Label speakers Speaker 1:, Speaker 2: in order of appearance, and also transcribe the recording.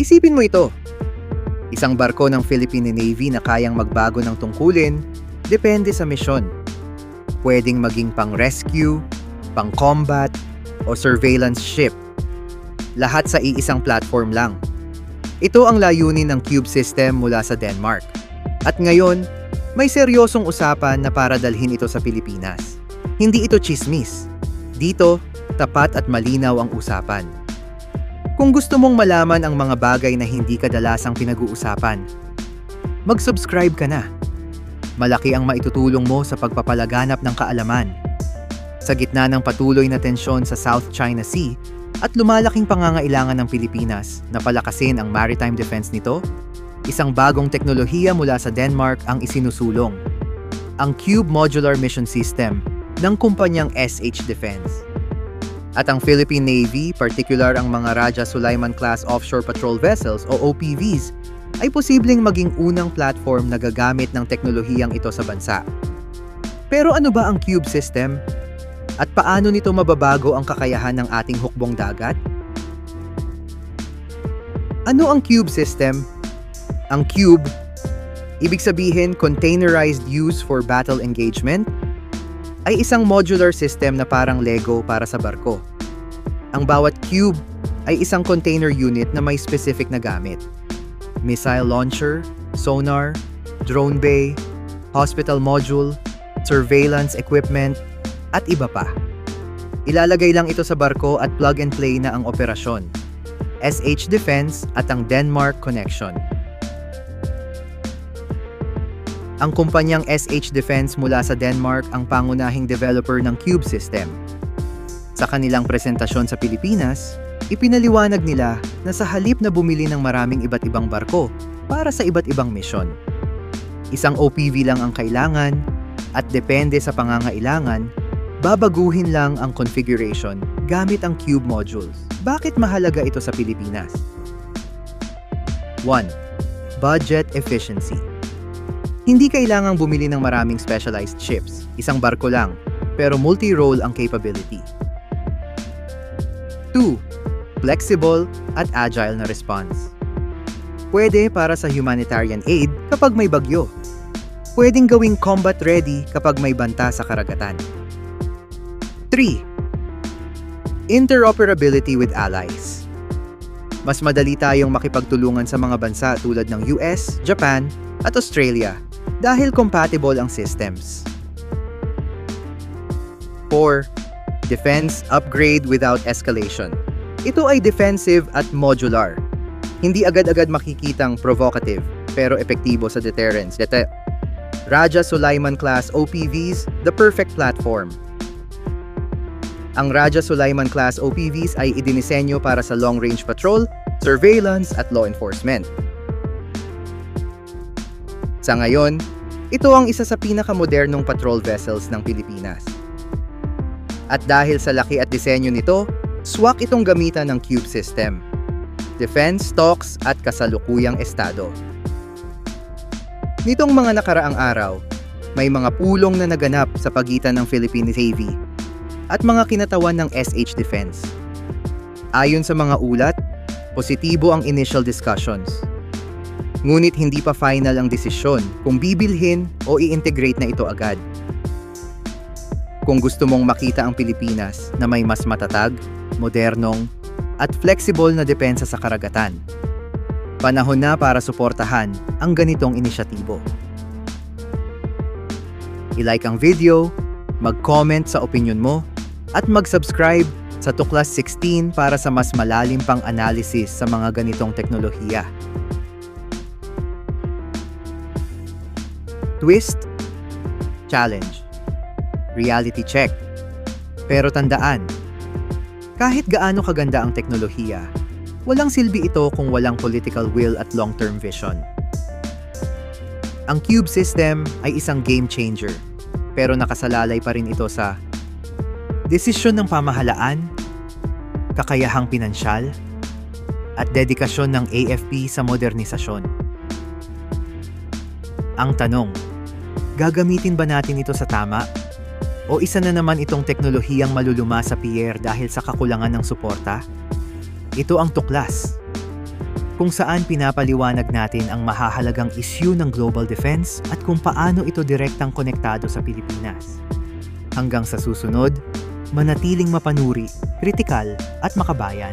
Speaker 1: Isipin mo ito. Isang barko ng Philippine Navy na kayang magbago ng tungkulin depende sa misyon. Pwedeng maging pang-rescue, pang-combat, o surveillance ship. Lahat sa iisang platform lang. Ito ang layunin ng Cube System mula sa Denmark. At ngayon, may seryosong usapan na para dalhin ito sa Pilipinas. Hindi ito chismis. Dito, tapat at malinaw ang usapan. Kung gusto mong malaman ang mga bagay na hindi kadalasang pinag-uusapan, mag-subscribe ka na. Malaki ang maitutulong mo sa pagpapalaganap ng kaalaman. Sa gitna ng patuloy na tensyon sa South China Sea at lumalaking pangangailangan ng Pilipinas na palakasin ang maritime defense nito, isang bagong teknolohiya mula sa Denmark ang isinusulong. Ang Cube Modular Mission System ng kumpanyang SH Defense. At ang Philippine Navy, particular ang mga Raja Sulaiman class offshore patrol vessels o OPVs, ay posibleng maging unang platform na gagamit ng teknolohiyang ito sa bansa. Pero ano ba ang Cube System? At paano nito mababago ang kakayahan ng ating hukbong dagat? Ano ang Cube System? Ang Cube, ibig sabihin containerized use for battle engagement, ay isang modular system na parang Lego para sa barko. Ang bawat cube ay isang container unit na may specific na gamit. Missile launcher, sonar, drone bay, hospital module, surveillance equipment, at iba pa. Ilalagay lang ito sa barko at plug and play na ang operasyon. SH Defense at ang Denmark Connection. Ang kumpanyang SH Defense mula sa Denmark ang pangunahing developer ng Cube System. Sa kanilang presentasyon sa Pilipinas, ipinaliwanag nila na sa halip na bumili ng maraming iba't ibang barko para sa iba't ibang misyon. Isang OPV lang ang kailangan at depende sa pangangailangan, babaguhin lang ang configuration gamit ang Cube modules. Bakit mahalaga ito sa Pilipinas? 1. Budget efficiency. Hindi kailangang bumili ng maraming specialized ships, isang barko lang, pero multi-role ang capability. 2. Flexible at agile na response. Pwede para sa humanitarian aid kapag may bagyo. Pwedeng gawing combat ready kapag may banta sa karagatan. 3. Interoperability with allies. Mas madali tayong makipagtulungan sa mga bansa tulad ng US, Japan, at Australia dahil compatible ang systems. 4. Defense upgrade without escalation. Ito ay defensive at modular. Hindi agad-agad makikitang provocative pero epektibo sa deterrence. Dete Raja Sulaiman class OPVs, the perfect platform. Ang Raja Sulaiman class OPVs ay idinisenyo para sa long-range patrol, surveillance at law enforcement. Sa ngayon, ito ang isa sa pinakamodernong patrol vessels ng Pilipinas. At dahil sa laki at disenyo nito, swak itong gamitan ng Cube System. Defense, stocks at kasalukuyang estado. Nitong mga nakaraang araw, may mga pulong na naganap sa pagitan ng Philippine Navy at mga kinatawan ng SH Defense. Ayon sa mga ulat, positibo ang initial discussions. Ngunit hindi pa final ang desisyon kung bibilhin o i-integrate na ito agad. Kung gusto mong makita ang Pilipinas na may mas matatag, modernong, at flexible na depensa sa karagatan, panahon na para suportahan ang ganitong inisyatibo. I-like ang video, mag-comment sa opinion mo, at mag-subscribe sa Tuklas 16 para sa mas malalim pang analysis sa mga ganitong teknolohiya. Twist, challenge, reality check. Pero tandaan, kahit gaano kaganda ang teknolohiya, walang silbi ito kung walang political will at long-term vision. Ang Cube system ay isang game changer, pero nakasalalay pa rin ito sa desisyon ng pamahalaan, kakayahang pinansyal, at dedikasyon ng AFP sa modernisasyon. Ang tanong, gagamitin ba natin ito sa tama? O isa na naman itong teknolohiyang maluluma sa pier dahil sa kakulangan ng suporta? Ito ang tuklas. kung saan pinapaliwanag natin ang mahahalagang issue ng global defense at kung paano ito direktang konektado sa Pilipinas. Hanggang sa susunod, manatiling mapanuri, kritikal at makabayan.